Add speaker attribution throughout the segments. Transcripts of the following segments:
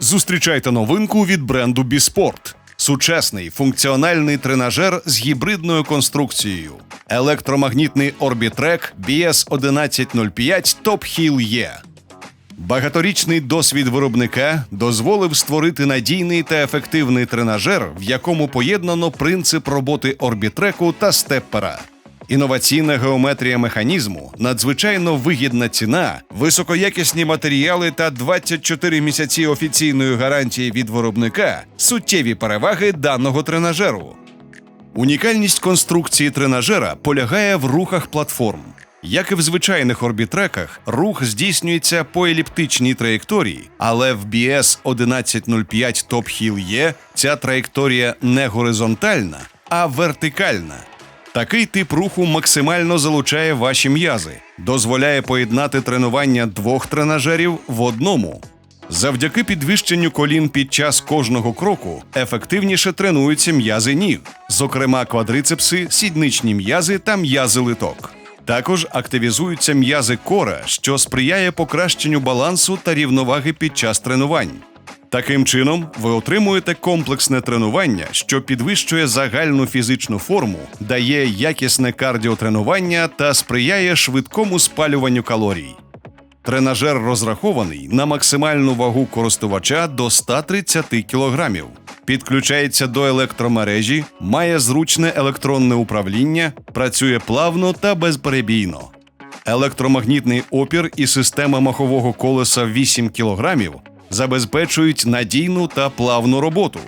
Speaker 1: Зустрічайте новинку від бренду Біспорт. Сучасний функціональний тренажер з гібридною конструкцією. Електромагнітний Orbitrek BS 1105 Top Hill E. Багаторічний досвід виробника дозволив створити надійний та ефективний тренажер, в якому поєднано принцип роботи орбітреку та степпера. Інноваційна геометрія механізму, надзвичайно вигідна ціна, високоякісні матеріали та 24 місяці офіційної гарантії від виробника суттєві переваги даного тренажеру. Унікальність конструкції тренажера полягає в рухах платформ. Як і в звичайних орбітреках, рух здійснюється по еліптичній траєкторії, але в BS 1105 Top Hill E ця траєкторія не горизонтальна, а вертикальна. Такий тип руху максимально залучає ваші м'язи, дозволяє поєднати тренування двох тренажерів в одному. Завдяки підвищенню колін під час кожного кроку ефективніше тренуються м'язи ніг, зокрема квадрицепси, сідничні м'язи та м'язи литок. Також активізуються м'язи кора, що сприяє покращенню балансу та рівноваги під час тренувань. Таким чином, ви отримуєте комплексне тренування, що підвищує загальну фізичну форму, дає якісне кардіотренування та сприяє швидкому спалюванню калорій. Тренажер розрахований на максимальну вагу користувача до 130 кг. Підключається до електромережі, має зручне електронне управління, працює плавно та безперебійно. Електромагнітний опір і система махового колеса 8 кг забезпечують надійну та плавну роботу.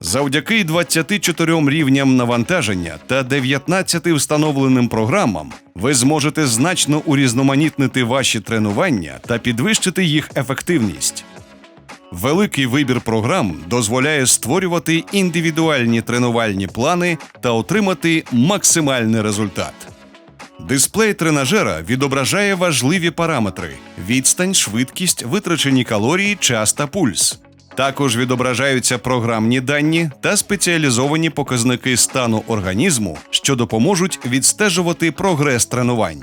Speaker 1: Завдяки 24 рівням навантаження та 19 встановленим програмам ви зможете значно урізноманітнити ваші тренування та підвищити їх ефективність. Великий вибір програм дозволяє створювати індивідуальні тренувальні плани та отримати максимальний результат. Дисплей тренажера відображає важливі параметри: відстань, швидкість, витрачені калорії, час та пульс. Також відображаються програмні дані та спеціалізовані показники стану організму, що допоможуть відстежувати прогрес тренувань.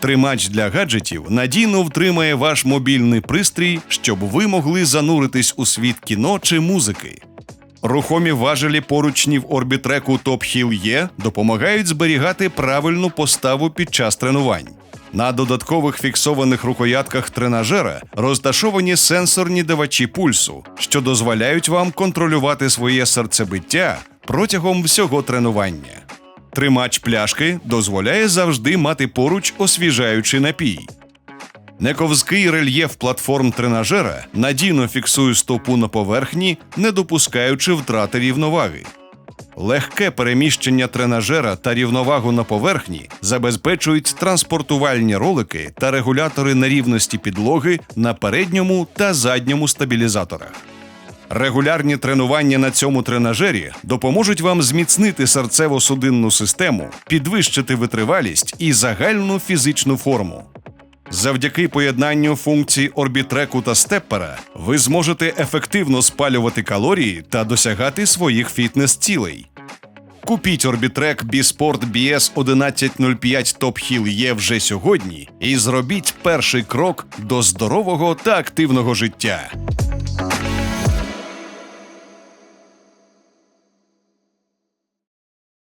Speaker 1: Тримач для гаджетів надійно втримає ваш мобільний пристрій, щоб ви могли зануритись у світ кіно чи музики. Рухомі важелі поручнів орбітреку Top Hill E допомагають зберігати правильну поставу під час тренувань. На додаткових фіксованих рукоятках тренажера розташовані сенсорні давачі пульсу, що дозволяють вам контролювати своє серцебиття протягом всього тренування. Тримач пляшки дозволяє завжди мати поруч освіжаючий напій. Нековзкий рельєф платформ тренажера надійно фіксує стопу на поверхні, не допускаючи втрати рівноваги. Легке переміщення тренажера та рівновагу на поверхні забезпечують транспортувальні ролики та регулятори нерівності підлоги на передньому та задньому стабілізаторах. Регулярні тренування на цьому тренажері допоможуть вам зміцнити серцево-судинну систему, підвищити витривалість і загальну фізичну форму. Завдяки поєднанню функцій орбітреку та степпера ви зможете ефективно спалювати калорії та досягати своїх фітнес-цілей. Купіть орбітрек Біспорт BS 1105 Top Hill є вже сьогодні і зробіть перший крок до здорового та активного життя.